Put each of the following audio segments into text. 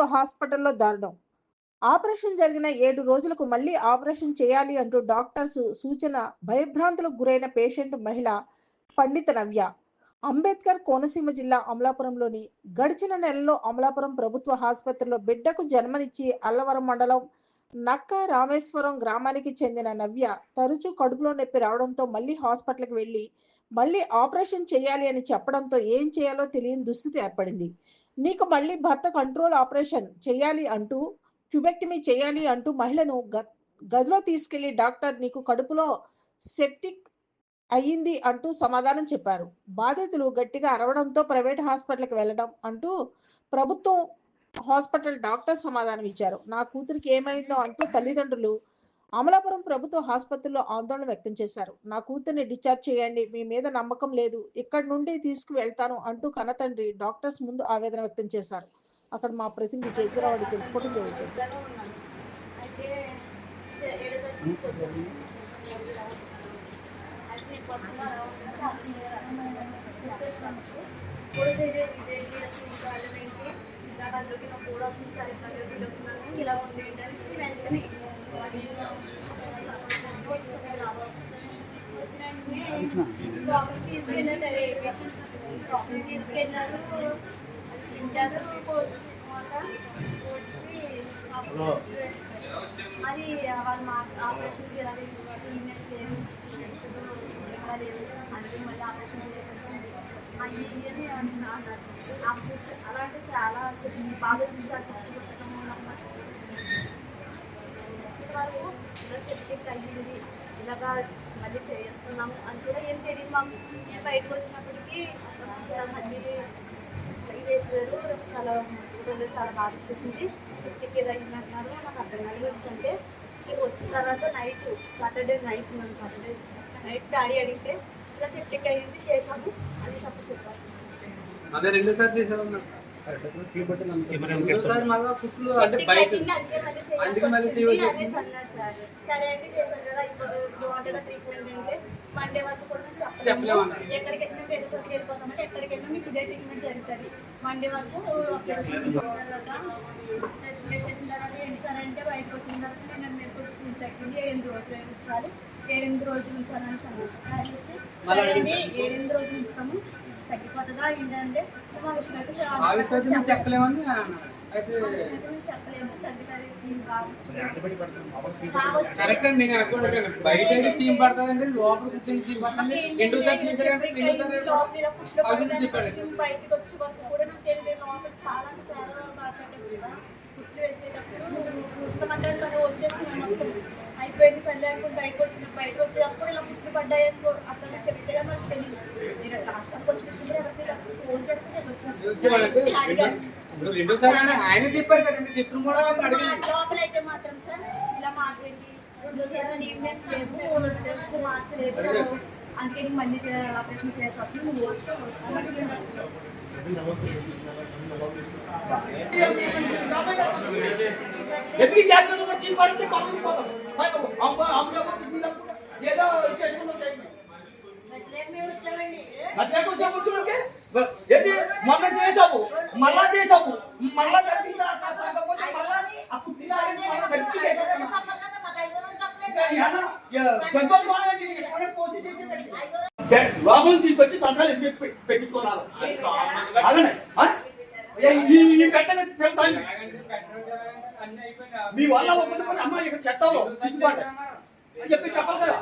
ప్రభుత్వ హాస్పిటల్లో దారుణం. ఆపరేషన్ జరిగిన ఏడు రోజులకు మళ్ళీ ఆపరేషన్ చేయాలి అంటూ డాక్టర్స్ సూచన భయభ్రాంతులకు గురైన పేషెంట్ మహిళ పండిత నవ్య. అంబేద్కర్ కోనసీమ జిల్లా అమలాపురంలోని గడిచిన నెలలో అమలాపురం ప్రభుత్వ ఆసుపత్రిలో బిడ్డకు జన్మనిచ్చి అల్లవరం మండలం నక్క రామేశ్వరం గ్రామానికి చెందిన నవ్య తరచూ కడుపులో నొప్పి రావడంతో మళ్ళీ హాస్పిటల్కి వెళ్ళి మళ్ళీ ఆపరేషన్ చేయాలి అని చెప్పడంతో ఏం చేయాలో తెలియని దుస్థితి ఏర్పడింది. నీకు మళ్ళీ భర్త కంట్రోల్ ఆపరేషన్ చేయాలి అంటూ ట్యూబెక్టమీ చేయాలి అంటూ మహిళను గదిలో తీసుకెళ్ళి డాక్టర్ నీకు కడుపులో సెప్టిక్ అయ్యింది అంటూ సమాధానం చెప్పారు. బాధితులు గట్టిగా అరవడంతో ప్రైవేట్ హాస్పిటల్కి వెళ్ళడం అంటూ ప్రభుత్వం హాస్పిటల్ డాక్టర్ సమాధానం ఇచ్చారు. నా కూతురికి ఏమైందో అంటూ తల్లిదండ్రులు అమలాపురం ప్రభుత్వ ఆసుపత్రిలో ఆందోళన వ్యక్తం చేశారు. నా కూతుర్ని డిశ్చార్జ్ చేయండి మీ మీద నమ్మకం లేదు ఇక్కడి నుండి తీసుకువెళ్తాను అంటూ కనతండ్రి డాక్టర్స్ ముందు ఆవేదన వ్యక్తం చేశారు. అక్కడ మా ప్రతినిధి కేజీరావు తెలుసుకోవడం జరుగుతుంది. ఇలా ఇలా ఉంది ఏంటని అది వాళ్ళు మా ఆపరేషన్ చేయాలి అందుకే మళ్ళీ ఆపరేషన్ చేసి వచ్చింది అది చాలా బాగా చూస్తారు పుట్టడం ఇంతవరకు ఇలా సెప్టిక్ అయ్యింది ఇలాగా మళ్ళీ చేస్తున్నాము అని కూడా ఏం తెలియదు మాకు నేను బయటకు వచ్చినప్పటికీ మళ్ళీ వేసారు చాలా ఊళ్ళో చాలా బాగా వచ్చేసింది ఫిఫ్టీకి ఏదో అయింది అంటున్నారు నాకు అర్థం కాలేదు. అంటే ఇక్కడికి వచ్చిన తర్వాత నైట్ సాటర్డే నైట్ మనం సాటర్డే నైట్ డాడీ అడిగితే ఇలా ఫిఫ్టీకి అయింది చేసాము అని సపోర్ట్ చెప్పారు. అదే రెండోసారి చేసామన్నా మండే వరకు కూడా చెప్పలేము. ఎక్కడికి మేము వేరే చోటుకి వెళ్ళిపోతామంటే ఎక్కడికి వెళ్ళినా మీకు ఇదే ట్రీట్మెంట్ జరుగుతుంది. మండే వరకు చేసిన తర్వాత ఏంటి సార్ అంటే బయటకు వచ్చిన తర్వాత నేను మీరు ఏడెనిమిది రోజులు ఉంచాలి. ఏడెనిమిది రోజులు ఉంచాలని ఆయన వచ్చి. ఏడెనిమిది రోజులు ఉంచుతాము. తగ్గిపోతుందా ఏంటంటే మా చెప్పలేమని అయితే చెప్పలేము. కరెక్ట్ అండి నేను అనుకుంటాను బయట అయితే చీమ్ పడుతుందండి లోపల కూర్చొని చీమ్ పడుతుంది రెండోసారి చేశారంటే రెండోసారి అభివృద్ధి చెప్పాడు బయటకు వచ్చి వరకు కూడా నాకు తెలియదు. లోపల చాలా అంటే చాలా మాట్లాడేది కదా. కుట్లు వేసేటప్పుడు కొంతమంది తను వచ్చేస్తున్నాం మొత్తం అయిపోయింది. సర్లే అనుకుని బయటకు వచ్చిన బయటకు వచ్చేటప్పుడు ఇలా కుట్లు పడ్డాయి అనుకో అక్కడ చెప్తే మనకు తెలియదు నేను రాష్ట్రానికి వచ్చిన శుభ్ర ఎవరికి ఇలా ఫోన్ చేస్తే నేను వచ్చేవాళ్ళంటే వచ్చేస్తాను ఇప్పుడు రెండోసారి అని ఆయన చెప్పారు కదండి చెప్పిన కూడా అడిగింది లోపల అయితే మాత్రం సార్ ఇలా మాట్లాడి రెండోసారి నీట్నెస్ లేదు డ్రెస్ మార్చలేదు అందుకని మళ్ళీ ఆపరేషన్ చేయాల్సి వస్తుంది నువ్వు వచ్చి ఎందుకు చేస్తున్నావు మరి ఈ పడితే పనులు పోతాం మరి అమ్మ అమ్మ ఏదో చేసుకున్నాం మధ్యాహ్నం చెప్పుతున్నాకే ఏంటి మొన్న చేసావు మళ్ళా చేసావు మళ్ళా కాకపోతే మళ్ళా అప్పుడు తినాలని లోపల తీసుకొచ్చి సంతాలు ఎత్తి పెట్టి పెట్టుకోవాలి అలానే పెట్టగా తెలుతాను మీ వల్ల ఒప్పుకొని అమ్మాయి ఇక్కడ చట్టాలో తీసుకోండి. అని చెప్పి చెప్పాలి కదా.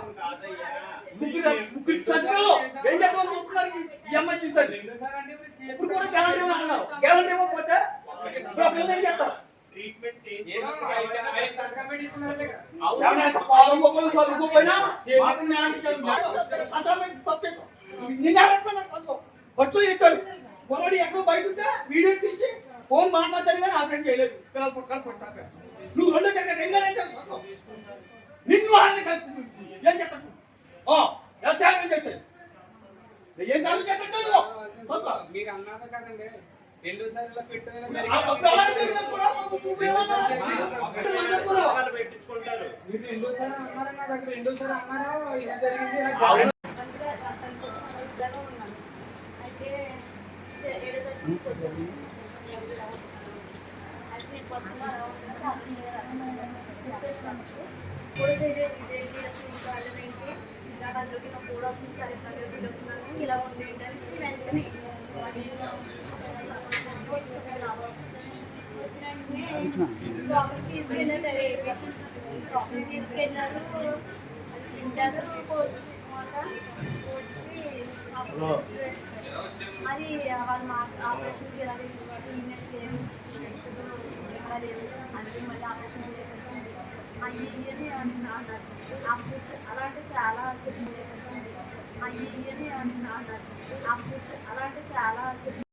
ముగ్గురు ముగ్గురు చదువు ఏం చెప్పాలి? ఈ అమ్మాయి చూస్తారు పాలం మొక్కలు చదువుకోపోయినా మాకు న్యాయం చేయాలి. అసైన్మెంట్ తప్పేసాం. నిన్ను అడగకపోయినా చదువు. ఫస్ట్ పొరడి ఎక్కడో బయట ఉంటే వీడియో తీసి ఫోన్ మాట్లాడతాను కానీ ఆపరేట్ చేయలేదు. పిల్లలు పుట్టాలి పుట్టాక నువ్వు రెండో చక్కగా ఎంగారంటే నిన్ను వాళ్ళని కలుపుతుంది ఏం చెప్పచ్చు ఓ ఎంత ఏం కాదు చెప్పట్టు మీరు అన్నారు కదండి. నువ్వేమన్నా? నువ్వు పెట్టించుకుంటారు. రెండోసారి అన్నారు? నా దగ్గర రెండోసారి అన్నారు? జరిగింది. కూడా అందులోకి నాకు కూడా వస్తుంది చాలా ఇబ్బంది పెడుతున్నాను ఇలా ఉంది ఏంటని వెంటనే వచ్చింది వచ్చిన వెంటనే ప్రాబ్లం తీసుకెళ్ళారు. కోర్స్ అది వాళ్ళు మా ఆపరేషన్ చేయాలి. అది మళ్ళీ ఆపరేషన్ చేసి వచ్చింది. అయ్యి అంటున్నాను ఆపరేషన్ అలా చాలా చెప్పి చేసి అంటున్నాను ఆపరేషన్ అలా చాలా చెప్పి